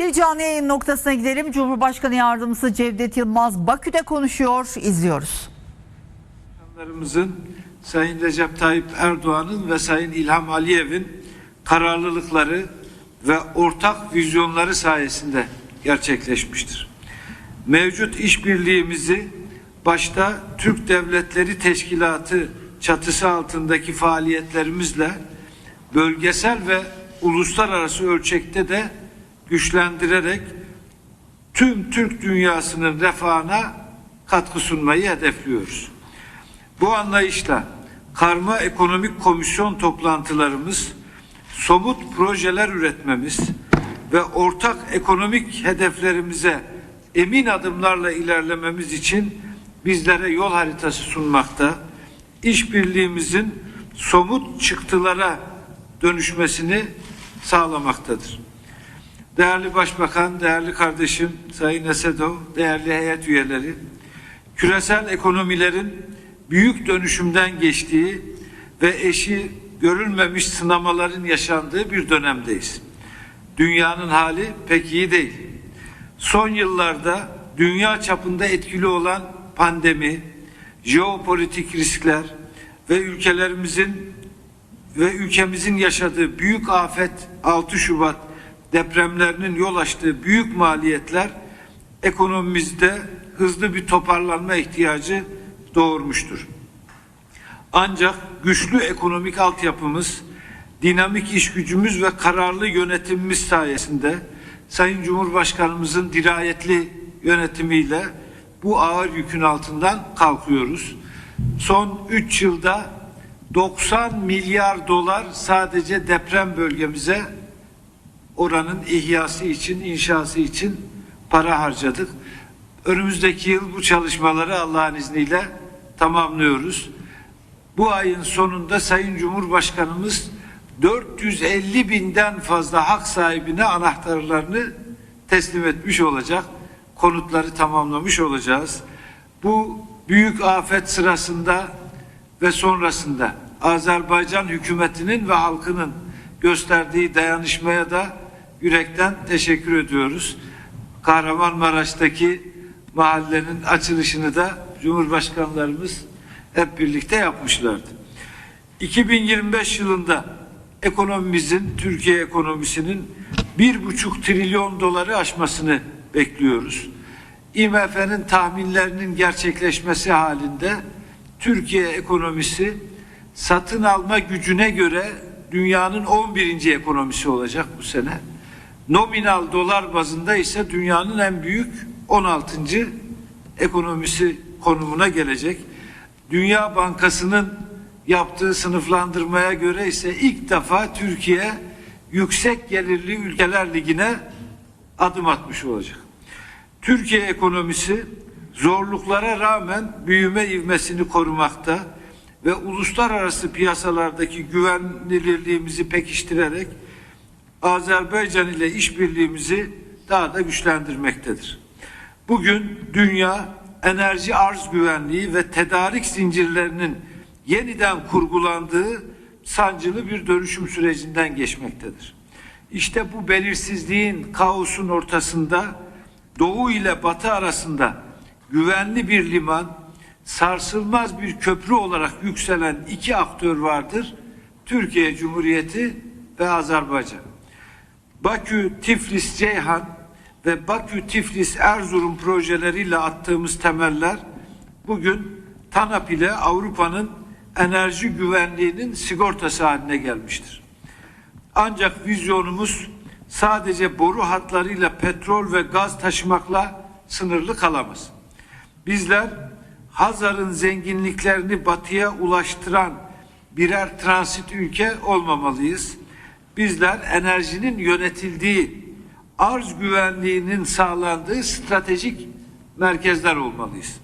Bir canlı yayın noktasına gidelim. Cumhurbaşkanı Yardımcısı Cevdet Yılmaz Bakü'de konuşuyor. İzliyoruz. Başkanlarımızın Sayın Recep Tayyip Erdoğan'ın ve Sayın İlham Aliyev'in kararlılıkları ve ortak vizyonları sayesinde gerçekleşmiştir. Mevcut işbirliğimizi başta Türk Devletleri Teşkilatı çatısı altındaki faaliyetlerimizle bölgesel ve uluslararası ölçekte de güçlendirerek tüm Türk dünyasının refahına katkı sunmayı hedefliyoruz. Bu anlayışla karma ekonomik komisyon toplantılarımız, somut projeler üretmemiz ve ortak ekonomik hedeflerimize emin adımlarla ilerlememiz için bizlere yol haritası sunmakta, işbirliğimizin somut çıktılara dönüşmesini sağlamaktadır. Değerli Başbakan, değerli kardeşim Sayın Esedov, değerli heyet üyeleri, küresel ekonomilerin büyük dönüşümden geçtiği ve eşi görülmemiş sınamaların yaşandığı bir dönemdeyiz. Dünyanın hali pek iyi değil. Son yıllarda dünya çapında etkili olan pandemi, jeopolitik riskler ve ülkelerimizin ve ülkemizin yaşadığı büyük afet 6 Şubat depremlerinin yol açtığı büyük maliyetler ekonomimizde hızlı bir toparlanma ihtiyacı doğurmuştur. Ancak güçlü ekonomik altyapımız, dinamik iş gücümüz ve kararlı yönetimimiz sayesinde Sayın Cumhurbaşkanımızın dirayetli yönetimiyle bu ağır yükün altından kalkıyoruz. Son 3 yılda 90 milyar dolar sadece deprem bölgemize oranın ihyası için, inşası için para harcadık. Önümüzdeki yıl bu çalışmaları Allah'ın izniyle tamamlıyoruz. Bu ayın sonunda Sayın Cumhurbaşkanımız 450 binden fazla hak sahibine anahtarlarını teslim etmiş olacak. Konutları tamamlamış olacağız. Bu büyük afet sırasında ve sonrasında Azerbaycan hükümetinin ve halkının gösterdiği dayanışmaya da yürekten teşekkür ediyoruz. Kahramanmaraş'taki mahallenin açılışını da Cumhurbaşkanlarımız hep birlikte yapmışlardı. 2025 yılında ekonomimizin, Türkiye ekonomisinin bir buçuk trilyon doları aşmasını bekliyoruz. IMF'nin tahminlerinin gerçekleşmesi halinde Türkiye ekonomisi satın alma gücüne göre dünyanın 11. ekonomisi olacak bu sene. Nominal dolar bazında ise dünyanın en büyük 16. ekonomisi konumuna gelecek. Dünya Bankası'nın yaptığı sınıflandırmaya göre ise ilk defa Türkiye yüksek gelirli ülkeler ligine adım atmış olacak. Türkiye ekonomisi zorluklara rağmen büyüme ivmesini korumakta ve uluslararası piyasalardaki güvenilirliğimizi pekiştirerek Azerbaycan ile işbirliğimizi daha da güçlendirmektedir. Bugün dünya enerji arz güvenliği ve tedarik zincirlerinin yeniden kurgulandığı sancılı bir dönüşüm sürecinden geçmektedir. İşte bu belirsizliğin, kaosun ortasında Doğu ile Batı arasında güvenli bir liman, sarsılmaz bir köprü olarak yükselen iki aktör vardır. Türkiye Cumhuriyeti ve Azerbaycan. Bakü, Tiflis, Ceyhan ve Bakü, Tiflis, Erzurum projeleriyle attığımız temeller bugün TANAP ile Avrupa'nın enerji güvenliğinin sigortası haline gelmiştir. Ancak vizyonumuz sadece boru hatlarıyla petrol ve gaz taşımakla sınırlı kalamaz. Bizler Hazar'ın zenginliklerini batıya ulaştıran birer transit ülke olmamalıyız. Bizler enerjinin yönetildiği, arz güvenliğinin sağlandığı stratejik merkezler olmalıyız.